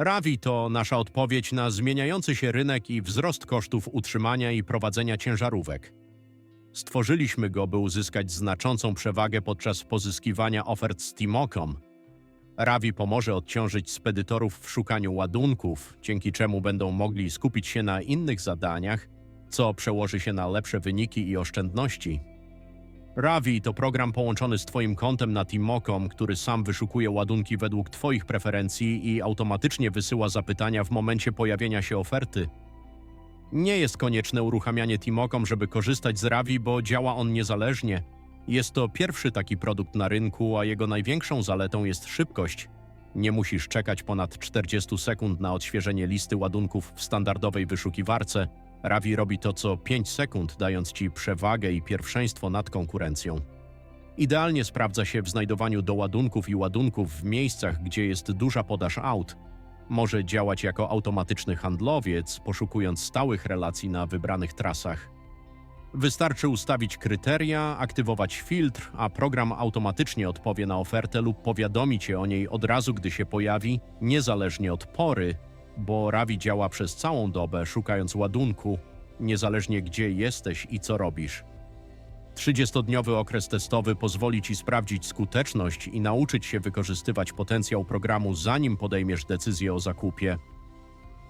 Ravi to nasza odpowiedź na zmieniający się rynek i wzrost kosztów utrzymania i prowadzenia ciężarówek. Stworzyliśmy go, by uzyskać znaczącą przewagę podczas pozyskiwania ofert z Timocom. Ravi pomoże odciążyć spedytorów w szukaniu ładunków, dzięki czemu będą mogli skupić się na innych zadaniach, co przełoży się na lepsze wyniki i oszczędności. Ravi to program połączony z Twoim kontem na Timocom, który sam wyszukuje ładunki według Twoich preferencji i automatycznie wysyła zapytania w momencie pojawienia się oferty. Nie jest konieczne uruchamianie Timocom, żeby korzystać z Ravi, bo działa on niezależnie. Jest to pierwszy taki produkt na rynku, a jego największą zaletą jest szybkość. Nie musisz czekać ponad 40 sekund na odświeżenie listy ładunków w standardowej wyszukiwarce. Ravi robi to co 5 sekund, dając Ci przewagę i pierwszeństwo nad konkurencją. Idealnie sprawdza się w znajdowaniu doładunków i ładunków w miejscach, gdzie jest duża podaż aut. Może działać jako automatyczny handlowiec, poszukując stałych relacji na wybranych trasach. Wystarczy ustawić kryteria, aktywować filtr, a program automatycznie odpowie na ofertę lub powiadomi Cię o niej od razu, gdy się pojawi, niezależnie od pory, bo Ravi działa przez całą dobę, szukając ładunku, niezależnie gdzie jesteś i co robisz. 30-dniowy okres testowy pozwoli Ci sprawdzić skuteczność i nauczyć się wykorzystywać potencjał programu, zanim podejmiesz decyzję o zakupie.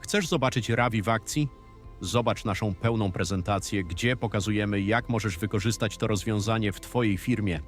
Chcesz zobaczyć Ravi w akcji? Zobacz naszą pełną prezentację, gdzie pokazujemy, jak możesz wykorzystać to rozwiązanie w Twojej firmie.